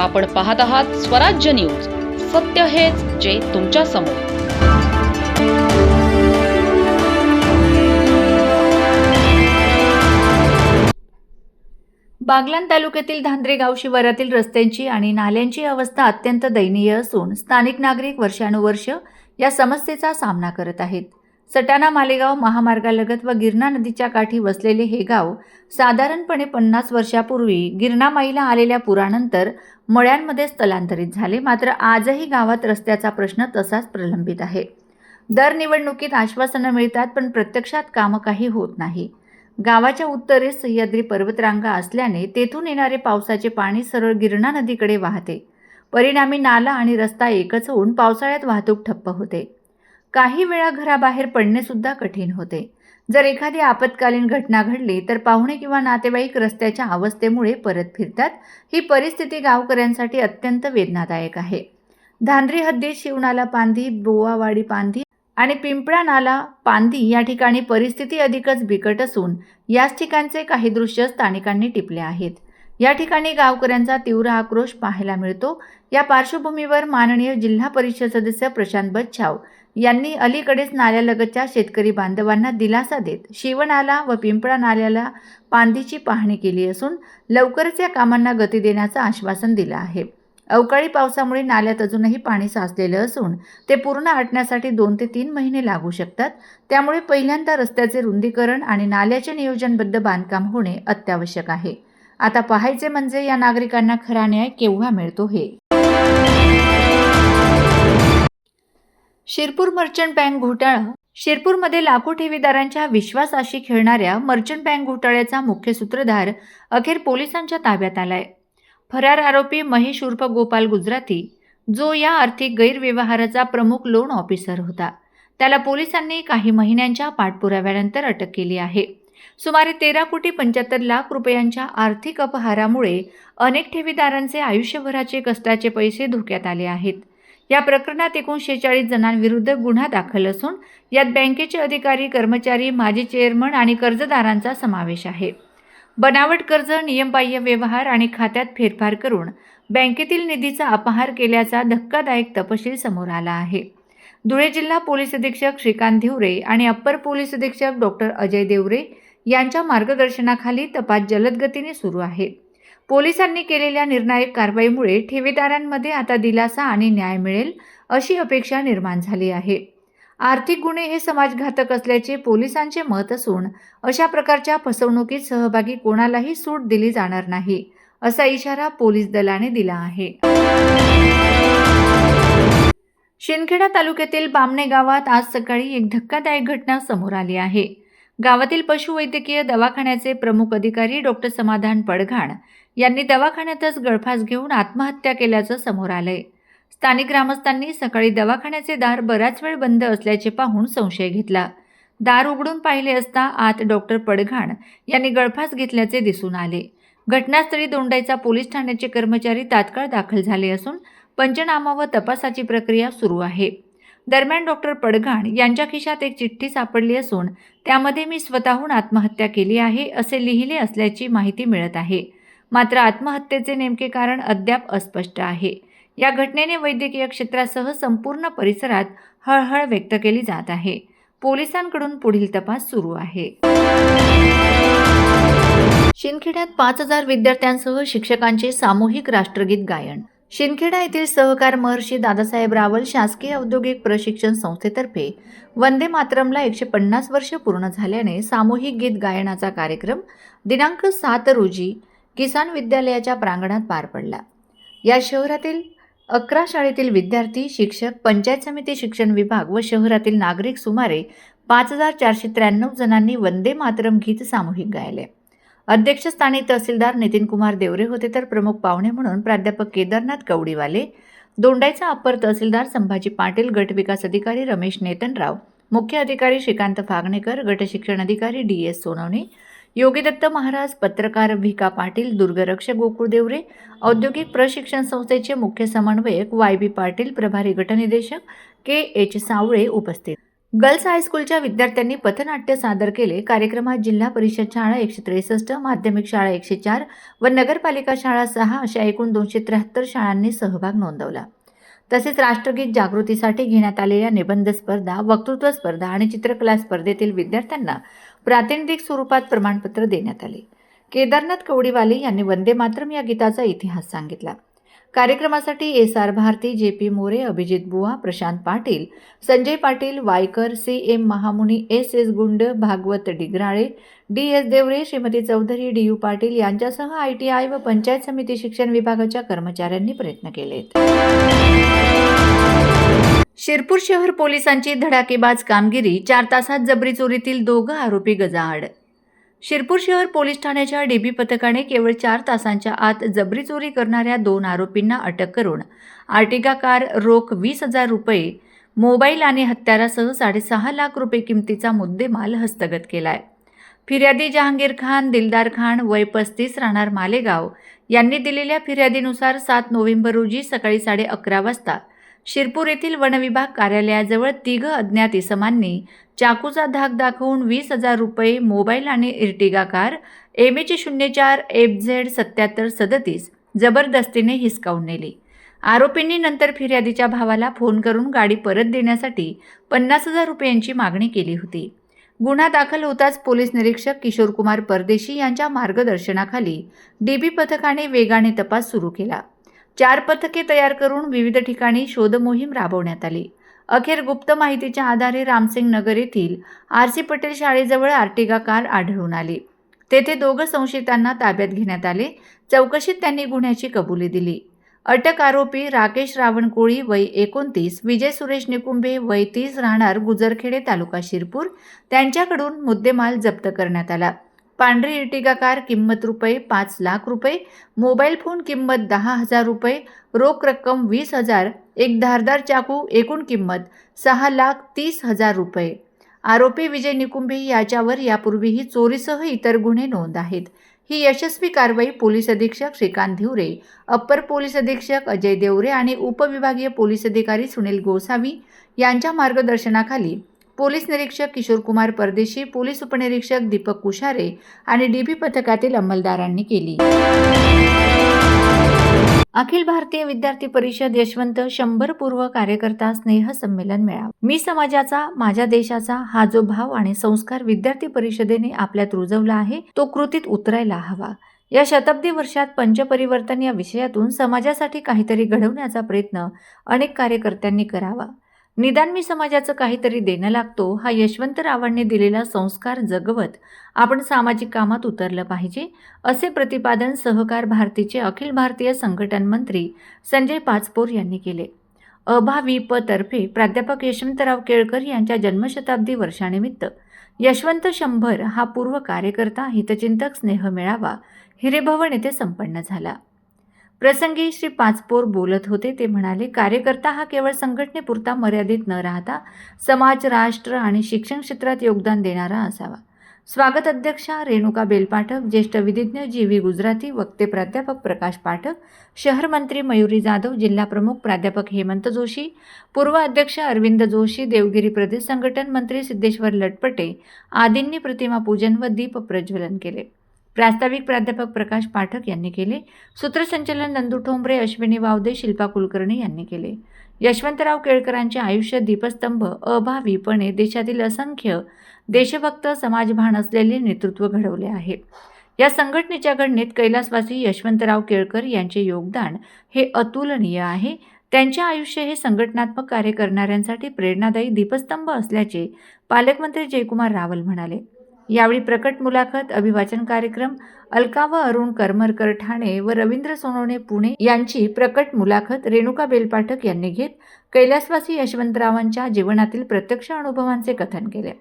आपण पाहत आहात स्वराज्य न्यूज. सत्य हेच जे तुमच्यासमोर. बागलाण तालुक्यातील धांद्रे गाव शिवारातील रस्त्यांची आणि नाल्यांची अवस्था अत्यंत दयनीय असून स्थानिक नागरिक वर्षानुवर्ष या समस्येचा सामना करत आहेत. सटाणा मालेगाव महामार्गालगत व गिरणा नदीच्या काठी वसलेले हे गाव साधारणपणे पन्नास वर्षापूर्वी गिरणामाईला आलेल्या पुरानंतर मळ्यांमध्ये स्थलांतरित झाले. मात्र आजही गावात रस्त्याचा प्रश्न तसाच प्रलंबित आहे. दर निवडणुकीत आश्वासनं मिळतात पण प्रत्यक्षात कामं काही होत नाही. गावाच्या उत्तरेस सह्याद्री पर्वतरांगा असल्याने तेथून येणारे पावसाचे पाणी सरळ गिरणा नदीकडे वाहते. परिणामी नाला आणि रस्ता एकच होऊन पावसाळ्यात वाहतूक ठप्प होते. काही वेळा घराबाहेर पडणे सुद्धा कठीण होते. जर एखादी आपत्कालीन घटना घडली तर पाहुणे किंवा नातेवाईक रस्त्याच्या अवस्थेमुळे परत फिरतात. ही परिस्थिती गावकऱ्यांसाठी अत्यंत वेदनादायक आहे. धांद्री हद्दीत शिवनाला पांधी बोवावाडी पांधी आणि पिंपळा नाला पांदी या ठिकाणी परिस्थिती अधिकच बिकट असून याच ठिकाणचे काही दृश्य स्थानिकांनी टिपले आहेत. या ठिकाणी गावकऱ्यांचा तीव्र आक्रोश पाहायला मिळतो. या पार्श्वभूमीवर माननीय जिल्हा परिषद सदस्य प्रशांत बच्छाव यांनी अलीकडेच नाल्यालगतच्या शेतकरी बांधवांना दिलासा देत शिवनाला व पिंपळा नाल्याला पांदीची पाहणी केली असून लवकरच या कामांना गती देण्याचं आश्वासन दिलं आहे. अवकाळी पावसामुळे नाल्यात अजूनही पाणी साचलेलं असून ते पूर्ण आटण्यासाठी दोन ते तीन महिने लागू शकतात. त्यामुळे पहिल्यांदा रस्त्याचे रुंदीकरण आणि नाल्याचे नियोजनबद्ध बांधकाम होणे अत्यावश्यक आहे. आता पाहायचे म्हणजे या नागरिकांना खरा न्याय केव्हा मिळतो हे? शिरपूर मर्चंट बँक घोटाळा. शिरपूरमध्ये लाखो ठेवीदारांच्या विश्वासाशी खेळणाऱ्या मर्चंट बँक घोटाळ्याचा मुख्य सूत्रधार अखेर पोलिसांच्या ताब्यात आलाय. फरार आरोपी महेश उर्फ गोपाल गुजराती जो या आर्थिक गैरव्यवहाराचा प्रमुख लोन ऑफिसर होता. त्याला पोलिसांनी काही महिन्यांच्या पाठपुराव्यानंतर अटक केली आहे. सुमारे तेरा कोटी पंच्याहत्तर लाख रुपयांच्या आर्थिक अपहारामुळे अनेक ठेवीदारांचे आयुष्यभराचे कष्टाचे पैसे धोक्यात आले आहेत. या प्रकरणात एकूण शेहेचाळीस जणांविरुद्ध गुन्हा दाखल असून यात बँकेचे अधिकारी कर्मचारी माजी चेअरमन आणि कर्जदारांचा समावेश आहे. बनावट कर्ज नियमबाह्य व्यवहार आणि खात्यात फेरफार करून बँकेतील निधीचा अपहार केल्याचा धक्कादायक तपशील समोर आला आहे. धुळे जिल्हा पोलीस अधीक्षक श्रीकांत धिवरे आणि अप्पर पोलीस अधीक्षक डॉक्टर अजय देवरे यांच्या मार्गदर्शनाखाली तपास जलदगतीने सुरू आहे. पोलिसांनी केलेल्या निर्णायक कारवाईमुळे ठेवीदारांमध्ये आता दिलासा आणि न्याय मिळेल अशी अपेक्षा निर्माण झाली आहे. आर्थिक गुन्हे हे समाजघातक असल्याचे पोलिसांचे मत असून अशा प्रकारच्या फसवणुकीत सहभागी कोणालाही सूट दिली जाणार नाही असा इशारा पोलीस दलाने दिला आहे. शिंदखेडा तालुक्यातील बामणे गावात आज सकाळी एक धक्कादायक घटना समोर आली आहे. गावातील पशुवैद्यकीय दवाखान्याचे प्रमुख अधिकारी डॉक्टर समाधान पडघाण यांनी दवाखान्यातच गळफास घेऊन आत्महत्या केल्याचं समोर आलंय. स्थानिक ग्रामस्थांनी सकाळी दवाखान्याचे दार बराच वेळ बंद असल्याचे पाहून संशय घेतला. दार उघडून पाहिले असता आत डॉक्टर पडघाण यांनी गळफास घेतल्याचे दिसून आले. घटनास्थळी दोंडाईचा पोलीस ठाण्याचे कर्मचारी तात्काळ दाखल झाले असून पंचनामा व तपासाची प्रक्रिया सुरू आहे. दरम्यान डॉक्टर पडघाण यांच्या खिशात एक चिठ्ठी सापडली असून त्यामध्ये मी स्वतःहून आत्महत्या केली आहे असे लिहिले असल्याची माहिती मिळत आहे. मात्र आत्महत्येचे नेमके कारण अद्याप अस्पष्ट आहे. या घटनेने वैद्यकीय क्षेत्रासह संपूर्ण परिसरात हळहळ व्यक्त केली जात आहे. पोलिसांकडून पुढील तपास सुरू आहे. शिंदखेड्यात पाच हजार विद्यार्थ्यांसह शिक्षकांचे सामूहिक राष्ट्रगीत गायन. शिंदखेडा येथील सहकार महर्षी दादासाहेब रावल शासकीय औद्योगिक प्रशिक्षण संस्थेतर्फे वंदे मातरमला एकशे पन्नास वर्ष पूर्ण झाल्याने सामूहिक गीत गायनाचा कार्यक्रम दिनांक सात रोजी किसान विद्यालयाच्या प्रांगणात पार पडला. या शहरातील अकरा शाळेतील विद्यार्थी शिक्षक पंचायत समिती शिक्षण विभाग व शहरातील नागरिक सुमारे पाच हजार चारशे त्र्याण्णव जणांनी वंदे मातरम गीत सामूहिक गायले. अध्यक्षस्थानी तहसीलदार नितीन कुमार देवरे होते तर प्रमुख पाहुणे म्हणून प्राध्यापक केदारनाथ कवडीवाले दोंडाईचा अप्पर तहसीलदार संभाजी पाटील गट विकास अधिकारी रमेश नेतनराव मुख्य अधिकारी श्रीकांत फागणेकर गट शिक्षण अधिकारी डी एस सोनवणे योगीदत्त महाराज पत्रकार भिका पाटील दुर्गरक्षक गोकुळ देवरे औद्योगिक प्रशिक्षण संस्थेचे मुख्य समन्वयक वाय बी पाटील प्रभारी गटनिदेशक के एच सावळे उपस्थित. गर्ल्स हायस्कूलच्या विद्यार्थ्यांनी पथनाट्य सादर केले. कार्यक्रमात जिल्हा परिषद शाळा एकशे त्रेसष्ट माध्यमिक शाळा एकशे चार व नगरपालिका शाळा सहा अशा एकूण दोनशे त्र्याहत्तर शाळांनी सहभाग नोंदवला. तसेच राष्ट्रगीत जागृतीसाठी घेण्यात आलेल्या निबंध स्पर्धा वक्तृत्व स्पर्धा आणि चित्रकला स्पर्धेतील विद्यार्थ्यांना प्रातिनिधिक स्वरूपात प्रमाणपत्र देण्यात आले. केदारनाथ कवडीवाले यांनी वंदे मातरम या गीताचा इतिहास सांगितला. कार्यक्रमासाठी एस आर भारती जे P More Abhijit Buwa Prashant Patil Sanjay Patil Waykar C M Mahamuni S S Gund Bhagwat Digrale D S Deore Shrimati Chaudhari D U Patil यांच्यासह आय टी आय व पंचायत समिती शिक्षण विभागाच्या कर्मचाऱ्यांनी प्रयत्न केलेत. शिरपूर शहर पोलिसांची धडाकेबाज कामगिरी चार तासात जबरी चोरीतील दोघं आरोपी गजाआड. शिरपूर शहर पोलीस ठाण्याच्या डीबी पथकाने केवळ चार तासांच्या आत जबरी चोरी करणाऱ्या दोन आरोपींना अटक करून आर्टिगा कार रोख वीस हजार रुपये मोबाईल आणि हत्यारासह साडेसहा लाख रुपये किमतीचा मुद्देमाल हस्तगत केलाय. फिर्यादी जहांगीर खान दिलदार खान वय पस्तीस राहणार मालेगाव यांनी दिलेल्या फिर्यादीनुसार सात नोव्हेंबर रोजी सकाळी साडे अकरा वाजता शिरपूर येथील वनविभाग कार्यालयाजवळ तिघ अज्ञात इसमांनी चाकूचा धाक दाखवून वीस हजार रुपये मोबाईल आणि इर्टिगा कार एम एच शून्य चार एफ झेड सत्याहत्तर सदतीस जबरदस्तीने हिसकावून नेली. आरोपींनी नंतर फिर्यादीच्या भावाला फोन करून गाडी परत देण्यासाठी पन्नास हजार रुपयांची मागणी केली होती. गुन्हा दाखल होताच पोलीस निरीक्षक किशोरकुमार परदेशी यांच्या मार्गदर्शनाखाली डीबी पथकाने वेगाने तपास सुरू केला. चार पथके तयार करून विविध ठिकाणी शोधमोहीम राबवण्यात आली. अखेर गुप्त माहितीच्या आधारे रामसिंग नगर येथील आर सी पटेल शाळेजवळ आर्टिगा कार आढळून आली. तेथे दोघं संशयितांना ताब्यात घेण्यात आले. चौकशीत त्यांनी गुन्ह्याची कबुली दिली. अटक आरोपी राकेश रावण कोळी वय एकोणतीस विजय सुरेश निकुंभे वय तीस राहणार गुजरखेडे तालुका शिरपूर त्यांच्याकडून मुद्देमाल जप्त करण्यात आला. पांढरी इर्टिगा कार किंमत रुपये पाच लाख रुपये मोबाईल फोन किंमत दहा हजार रुपये रोख रक्कम वीस हजार एक धारदार चाकू एकूण किंमत सहा लाख तीस हजार रुपये. आरोपी विजय निकुंभे याच्यावर यापूर्वीही चोरीसह इतर गुन्हे नोंद आहेत. ही यशस्वी कारवाई पोलीस अधीक्षक श्रीकांत धिवरे अप्पर पोलीस अधीक्षक अजय देवरे आणि उपविभागीय पोलीस अधिकारी सुनील गोसावी यांच्या मार्गदर्शनाखाली पोलीस निरीक्षक किशोरकुमार परदेशी पोलीस उपनिरीक्षक दीपक कुशारे आणि डीबी पथकातील अंमलदारांनी केली. अखिल भारतीय विद्यार्थी परिषद यशवंत शंभर पूर्व कार्यकर्ता स्नेह संमेलन मेळावा. मी समाजाचा माझ्या देशाचा हा जो भाव आणि संस्कार विद्यार्थी परिषदेने आपल्यात रुजवला आहे तो कृतीत उतरायला हवा. या शताब्दी वर्षात पंचपरिवर्तन या विषयातून समाजासाठी काहीतरी घडवण्याचा प्रयत्न अनेक कार्यकर्त्यांनी करावा. निदान मी समाजाचं काहीतरी देणं लागतो हा यशवंतरावांनी दिलेला संस्कार जगवत आपण सामाजिक कामात उतरलं पाहिजे असे प्रतिपादन सहकार भारतीचे अखिल भारतीय संघटन मंत्री संजय पाचपोर यांनी केले. अभावी तर्फे प्राध्यापक यशवंतराव केळकर यांच्या जन्मशताब्दी वर्षानिमित्त यशवंत शंभर हा पूर्व कार्यकर्ता हितचिंतक स्नेह मेळावा हिरेभवन येथे संपन्न झाला. प्रसंगी श्री पाचपोर बोलत होते. ते म्हणाले कार्यकर्ता हा केवळ संघटनेपुरता मर्यादित न राहता समाज राष्ट्र आणि शिक्षण क्षेत्रात योगदान देणारा असावा. स्वागत अध्यक्षा रेणुका बेलपाठक ज्येष्ठ विधिज्ञ जी व्ही गुजराती वक्ते प्राध्यापक प्रकाश पाठक शहर मंत्री मयुरी जाधव जिल्हा प्रमुख प्राध्यापक हेमंत जोशी पूर्व अध्यक्ष अरविंद जोशी देवगिरी प्रदेश संघटन मंत्री सिद्धेश्वर लटपटे आदींनी प्रतिमा पूजन व दीप प्रज्वलन केले. प्रास्ताविक प्राध्यापक प्रकाश पाठक यांनी केले. सूत्रसंचलन नंदू ठोंबरे अश्विनी वावदे शिल्पा कुलकर्णी यांनी केले. यशवंतराव केळकरांचे आयुष्य दीपस्तंभ अभावीपणे देशातील असंख्य देशभक्त समाजभान असलेले नेतृत्व घडवले आहे. या संघटनेच्या घडणीत कैलासवासी यशवंतराव केळकर यांचे योगदान हे अतुलनीय आहे. त्यांचे आयुष्य हे संघटनात्मक कार्य करणाऱ्यांसाठी प्रेरणादायी दीपस्तंभ असल्याचे पालकमंत्री जयकुमार रावल म्हणाले. यावेळी प्रकट मुलाखत अभिवाचन कार्यक्रम अलका व अरुण करमरकर ठाणे व रवींद्र सोनवणे पुणे यांची प्रकट मुलाखत रेणुका बेलपाठक यांनी घेत कैलासवासी यशवंतरावांच्या जीवनातील प्रत्यक्ष अनुभवांचे कथन केले.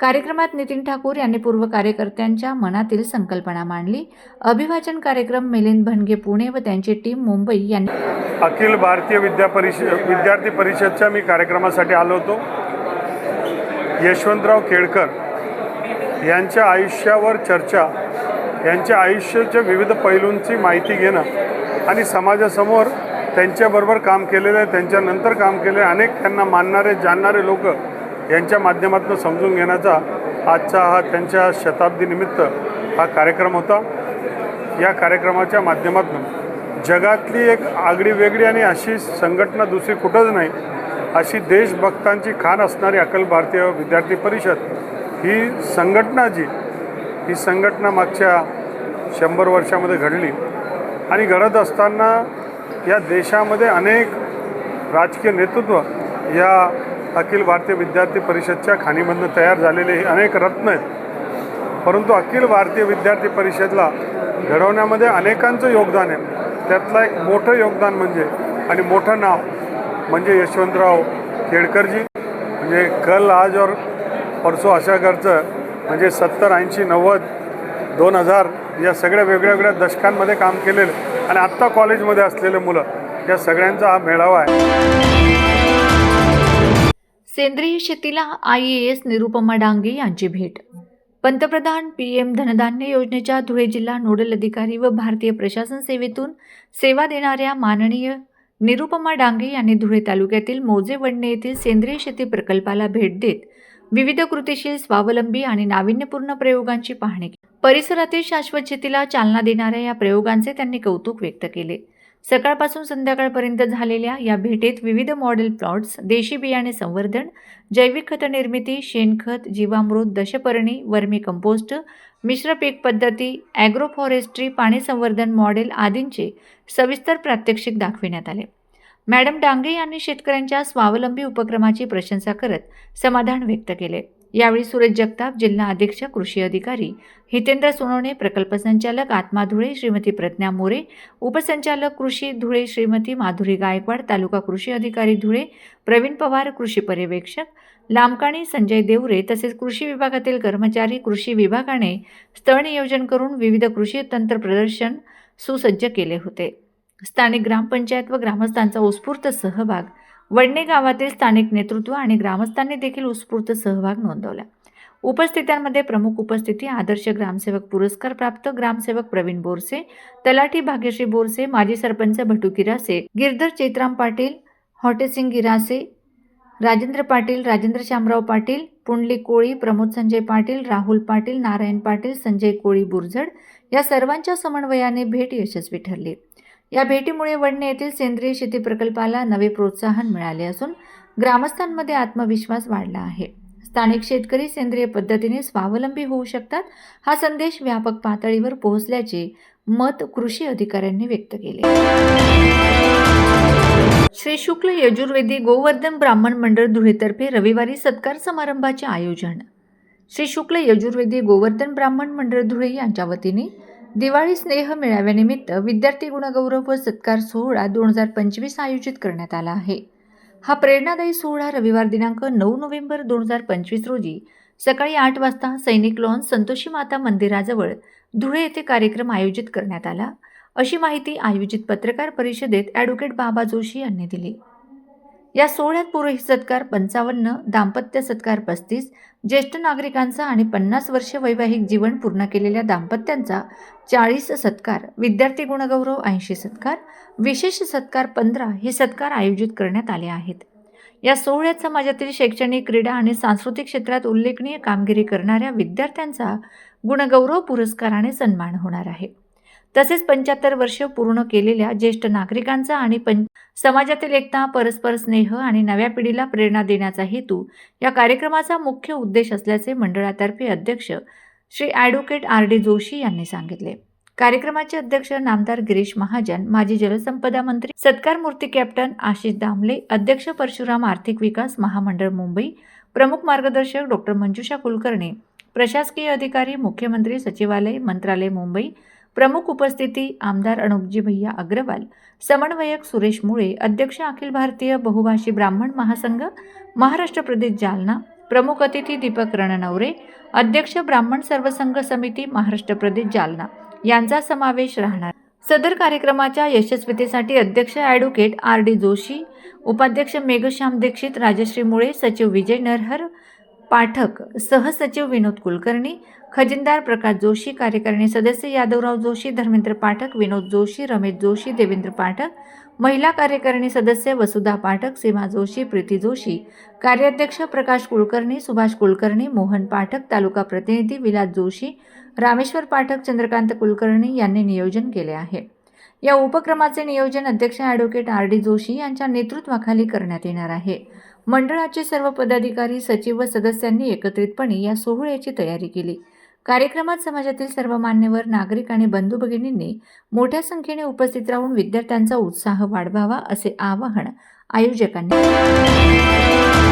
कार्यक्रमात नितीन ठाकूर यांनी पूर्व कार्यकर्त्यांच्या मनातील संकल्पना मांडली. अभिवाचन कार्यक्रम मिलिंद भणगे पुणे व त्यांची टीम मुंबई यांनी अखिल भारतीय विद्या परिषद विद्यार्थी परिषदच्या मी कार्यक्रमासाठी आलो होतो. यशवंतराव केळकर यांच्या आयुष्यावर चर्चा यांच्या आयुष्याच्या विविध पैलूंची माहिती घेणं आणि समाजासमोर त्यांच्याबरोबर काम केलेलं आहे त्यांच्यानंतर काम केले अनेक त्यांना मानणारे जाणणारे लोक यांच्या माध्यमातून समजून घेण्याचा आजचा हा त्यांच्या शताब्दीनिमित्त हा कार्यक्रम होता. या कार्यक्रमाच्या माध्यमातून जगातली एक आगळी वेगळी आणि अशी संघटना दुसरी कुठंच नाही अशी देशभक्तांची खाण असणारी अखिल भारतीय विद्यार्थी परिषद ही संघटना जी ही संघटना मागच्या शंभर वर्षामध्ये घडली. आणि घडत असताना या देशामध्ये अनेक राजकीय नेतृत्व या अखिल भारतीय विद्यार्थी परिषदच्या खाणीमधनं तयार झालेले हे अनेक रत्न आहेत. परंतु अखिल भारतीय विद्यार्थी परिषदला घडवण्यामध्ये अनेकांचं योगदान आहे. त्यातलं एक मोठं योगदान म्हणजे आणि मोठं नाव म्हणजे यशवंतराव केळकरजी. म्हणजे कल आज और परसो अशा घरचं म्हणजे सत्तर ऐंशी नव्वद दोन हजार या सगळ्या वेगळ्या वेगळ्या दशकांमध्ये काम केलेलं आणि आत्ता कॉलेजमध्ये असलेले मुलं या सगळ्यांचा हा मेळावा आहे. सेंद्रिय शेतीला I A S Nirupama Dange यांची भेट. पंतप्रधान पी एम धनधान्य योजनेच्या धुळे जिल्हा नोडल अधिकारी व भारतीय प्रशासन सेवेतून सेवा देणाऱ्या माननीय निरुपमा डांगे यांनी धुळे तालुक्यातील मोजे वडणे येथील सेंद्रिय शेती प्रकल्पाला भेट देत विविध कृतीशील स्वावलंबी आणि नाविन्यपूर्ण प्रयोगांची पाहणी केली. परिसरातील शाश्वत शेतीला चालना देणाऱ्या या प्रयोगांचे त्यांनी कौतुक व्यक्त केले. सकाळपासून संध्याकाळपर्यंत झालेल्या या भेटीत विविध मॉडेल प्लॉट्स देशी बियाणे संवर्धन जैविक खत निर्मिती शेणखत जीवामृत दशपर्णी वर्मी कंपोस्ट मिश्र पीक पद्धती ॲग्रो फॉरेस्ट्री पाणी संवर्धन मॉडेल आदींचे सविस्तर प्रात्यक्षिक दाखविण्यात आले. मॅडम डांगे यांनी शेतकऱ्यांच्या स्वावलंबी उपक्रमाची प्रशंसा करत समाधान व्यक्त केले. यावेळी सुरज जगताप जिल्हा अधीक्षक कृषी अधिकारी हितेंद्र सोनवणे प्रकल्प संचालक आत्मा धुळे श्रीमती प्रज्ञा मोरे उपसंचालक कृषी धुळे श्रीमती माधुरी गायकवाड तालुका कृषी अधिकारी धुळे प्रवीण पवार कृषी पर्यवेक्षक लांबकाणी संजय देवरे तसेच कृषी विभागातील कर्मचारी कृषी विभागाने स्थळ नियोजन करून विविध कृषी तंत्र प्रदर्शन सुसज्ज केले होते. स्थानिक ग्रामपंचायत व ग्रामस्थांचा उत्स्फूर्त सहभाग. वडणे गावातील स्थानिक नेतृत्व आणि ग्रामस्थांनी देखील उत्स्फूर्त सहभाग नोंदवला. उपस्थितांमध्ये प्रमुख उपस्थिती आदर्श ग्रामसेवक पुरस्कार प्राप्त ग्रामसेवक प्रवीण बोरसे तलाठी भाग्यश्री बोरसे माजी सरपंच भटू किरासे गिरधर चैत्राम पाटील हॉटेसिंग गिरासे राजेंद्र पाटील राजेंद्र शामराव पाटील पुंडली कोळी प्रमोद संजय पाटील राहुल पाटील नारायण पाटील संजय कोळी बुरझड या सर्वांच्या समन्वयाने भेट यशस्वी ठरली. या भेटीमुळे वडणे येथील सेंद्रिय शेती प्रकल्पाला नवे प्रोत्साहन मिळाले असून ग्रामस्थांमध्ये आत्मविश्वास वाढला आहे. स्थानिक शेतकरी सेंद्रिय पद्धतीने स्वावलंबी होऊ शकतात हा संदेश व्यापक पातळीवर पोहोचल्याचे मत कृषी अधिकाऱ्यांनी व्यक्त केले. श्री शुक्ल यजुर्वेदी गोवर्धन ब्राह्मण मंडळ धुळेतर्फे रविवारी सत्कार समारंभाचे आयोजन. श्री शुक्ल यजुर्वेदी गोवर्धन ब्राह्मण मंडळ धुळे यांच्या वतीने दिवाळी स्नेह मेळाव्यानिमित्त विद्यार्थी गुणगौरव व सत्कार सोहळा दोन हजार पंचवीस आयोजित करण्यात आला आहे. हा प्रेरणादायी सोहळा रविवार दिनांक नऊ नोव्हेंबर दोन हजार पंचवीस रोजी सकाळी आठ वाजता सैनिक लॉन संतोषी माता मंदिराजवळ धुळे येथे कार्यक्रम आयोजित करण्यात आला. अशी माहिती आयोजित पत्रकार परिषदेत ॲडव्होकेट बाबा जोशी यांनी दिली. या सोहळ्यात पुरोहित सत्कार पंचावन्न दाम्पत्य सत्कार पस्तीस ज्येष्ठ नागरिकांचा आणि पन्नास वर्ष वैवाहिक जीवन पूर्ण केलेल्या दाम्पत्यांचा चाळीस सत्कार विद्यार्थी गुणगौरव ऐंशी सत्कार विशेष सत्कार पंधरा हे सत्कार आयोजित करण्यात आले आहेत. या सोहळ्यात समाजातील शैक्षणिक क्रीडा आणि सांस्कृतिक क्षेत्रात उल्लेखनीय कामगिरी करणाऱ्या विद्यार्थ्यांचा गुणगौरव पुरस्काराने सन्मान होणार आहे. तसेच पंच्याहत्तर वर्ष पूर्ण केलेल्या ज्येष्ठ नागरिकांचा आणि पं समाजातील एकता परस्पर स्नेह आणि नव्या पिढीला प्रेरणा देण्याचा हेतू या कार्यक्रमाचा मुख्य उद्देश असल्याचे मंडळातर्फे अध्यक्ष Shri advocate R D Joshi यांनी सांगितले. कार्यक्रमाचे अध्यक्ष नामदार गिरीश महाजन माजी जलसंपदा मंत्री सत्कार मूर्ती कॅप्टन आशिष दामले अध्यक्ष परशुराम आर्थिक विकास महामंडळ मुंबई प्रमुख मार्गदर्शक डॉक्टर मंजुषा कुलकर्णी प्रशासकीय अधिकारी मुख्यमंत्री सचिवालय मंत्रालय मुंबई प्रमुख उपस्थिती आमदार अनुपजी भैया अग्रवाल समन्वयक सुरेश मुळे अध्यक्ष अखिल भारतीय बहुभाषी ब्राह्मण महासंघ महाराष्ट्र प्रदेश जालना प्रमुख अतिथी दीपक रणनवरे अध्यक्ष ब्राह्मण सर्वसंघ समिती महाराष्ट्र प्रदेश जालना यांचा समावेश राहणार. सदर कार्यक्रमाच्या यशस्वीतेसाठी अध्यक्ष ॲडव्होकेट आर डी जोशी उपाध्यक्ष मेघश्याम दीक्षित राजश्री मुळे सचिव विजय नरहर पाठक सहसचिव विनोद कुलकर्णी खजिनदार प्रकाश जोशी कार्यकारिणी सदस्य यादवराव जोशी धर्मेंद्र पाठक विनोद जोशी रमेश जोशी देवेंद्र पाठक महिला कार्यकारिणी सदस्य वसुधा पाठक सीमा जोशी प्रीती जोशी कार्याध्यक्ष प्रकाश कुलकर्णी सुभाष कुलकर्णी मोहन पाठक तालुका प्रतिनिधी विलास जोशी रामेश्वर पाठक चंद्रकांत कुलकर्णी यांनी नियोजन केले आहे. या उपक्रमाचे नियोजन अध्यक्ष ॲडव्होकेट आर डी जोशी यांच्या नेतृत्वाखाली करण्यात येणार आहे. मंडळाचे सर्व पदाधिकारी सचिव व सदस्यांनी एकत्रितपणे या सोहळ्याची तयारी केली कार्यक्रमात समाजातील सर्व मान्यवर नागरिक आणि बंधू भगिनींनी मोठ्या संख्येने उपस्थित राहून विद्यार्थ्यांचा उत्साह वाढवावा असे आवाहन आयोजकांनी केले.